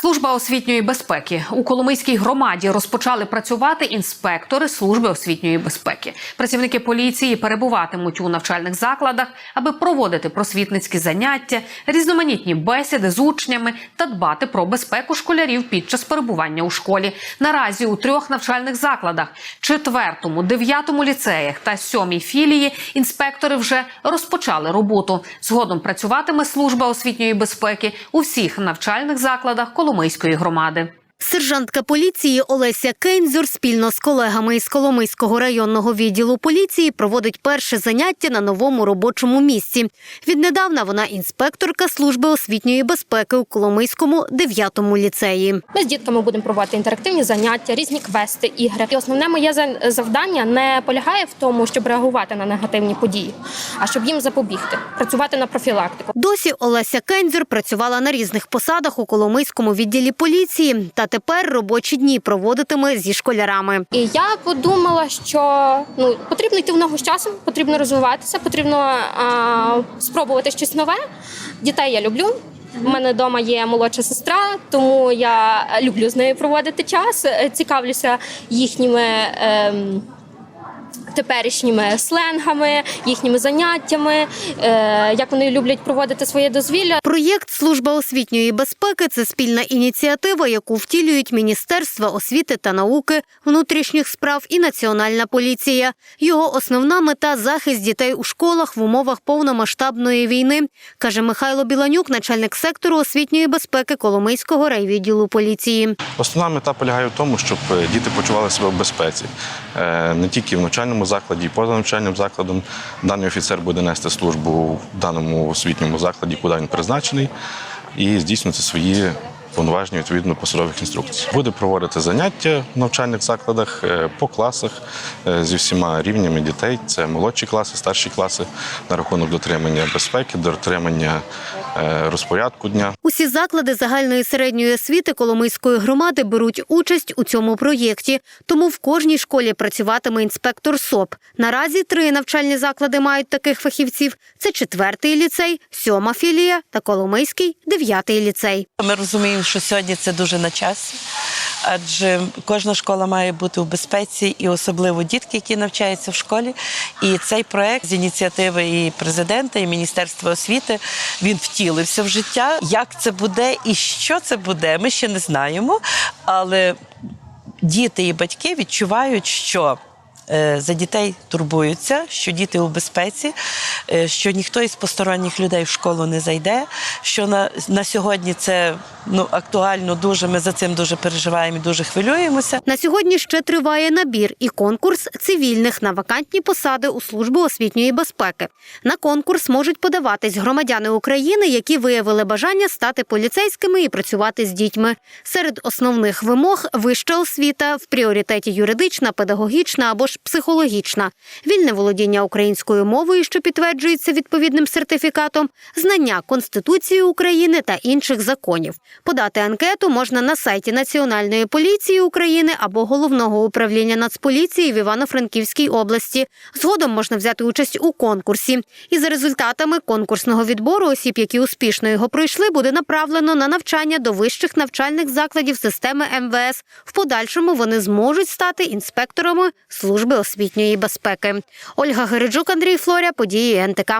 Служба освітньої безпеки у Коломийській громаді розпочали працювати інспектори служби освітньої безпеки. Працівники поліції перебуватимуть у навчальних закладах, аби проводити просвітницькі заняття, різноманітні бесіди з учнями та дбати про безпеку школярів під час перебування у школі. Наразі у трьох навчальних закладах четвертому, дев'ятому ліцеях та сьомій філії інспектори вже розпочали роботу. Згодом працюватиме служба освітньої безпеки у всіх навчальних закладах Коломийської громади. Сержантка поліції Олеся Кейнзюр спільно з колегами із Коломийського районного відділу поліції проводить перше заняття на новому робочому місці. Віднедавна вона інспекторка служби освітньої безпеки у Коломийському 9-му ліцеї. Ми з дітками будемо проводити інтерактивні заняття, різні квести, ігри. І основне моє завдання не полягає в тому, щоб реагувати на негативні події, а щоб їм запобігти, працювати на профілактику. Досі Олеся Кейнзюр працювала на різних посадах у Коломийському відділі поліції та тепер робочі дні проводитиме зі школярами. І я подумала, що ну потрібно йти в ногу з часом, потрібно розвиватися, потрібно а, спробувати щось нове. Дітей я люблю. У мене вдома є молодша сестра, тому я люблю з нею проводити час. е, Цікавлюся їхніми. ем, Теперішніми сленгами, їхніми заняттями, е, як вони люблять проводити своє дозвілля. Проєкт Служба освітньої безпеки це спільна ініціатива, яку втілюють Міністерство освіти та науки, внутрішніх справ і Національна поліція. Його основна мета захист дітей у школах в умовах повномасштабної війни, каже Михайло Біланюк, начальник сектору освітньої безпеки Коломийського райвідділу поліції. Основна мета полягає в тому, щоб е, діти почували себе в безпеці. Е, Не тільки в навчальному закладі, і поза навчальним закладом. Даний офіцер буде нести службу в даному освітньому закладі, куди він призначений, і здійснювати свої повноваження відповідно посадових інструкцій. Буде проводити заняття в навчальних закладах е, по класах е, зі всіма рівнями дітей. Це молодші класи, старші класи на рахунок дотримання безпеки, дотримання е, розпорядку дня. Усі заклади загальної середньої освіти Коломийської громади беруть участь у цьому проєкті. Тому в кожній школі працюватиме інспектор СОП. Наразі три навчальні заклади мають таких фахівців: це четвертий ліцей, сьома філія та Коломийський дев'ятий ліцей. Ми розуміємо, що сьогодні це дуже на часі, адже кожна школа має бути у безпеці, і особливо дітки, які навчаються в школі. І цей проект з ініціативи і президента, і Міністерства освіти він втілився в життя. Як це буде і що це буде, ми ще не знаємо. Але діти і батьки відчувають, що за дітей турбуються, що діти у безпеці, е, що ніхто із посторонніх людей в школу не зайде. Що на, на сьогодні це ну, актуально дуже. Ми за цим дуже переживаємо і дуже хвилюємося. На сьогодні ще триває набір і конкурс цивільних на вакантні посади у службу освітньої безпеки. На конкурс можуть подаватись громадяни України, які виявили бажання стати поліцейськими і працювати з дітьми. Серед основних вимог вища освіта в пріоритеті юридична, педагогічна або ж психологічна, вільне володіння українською мовою, що підтверджується відповідним сертифікатом, знання Конституції України та інших законів. Подати анкету можна на сайті Національної поліції України або головного управління Нацполіції в Івано-Франківській області. Згодом можна взяти участь у конкурсі. І за результатами конкурсного відбору осіб, які успішно його пройшли, буде направлено на навчання до вищих навчальних закладів системи МВС. В подальшому вони зможуть стати інспекторами служби освітньої безпеки. Ольга Гериджук, Андрій Флоря, події НТК.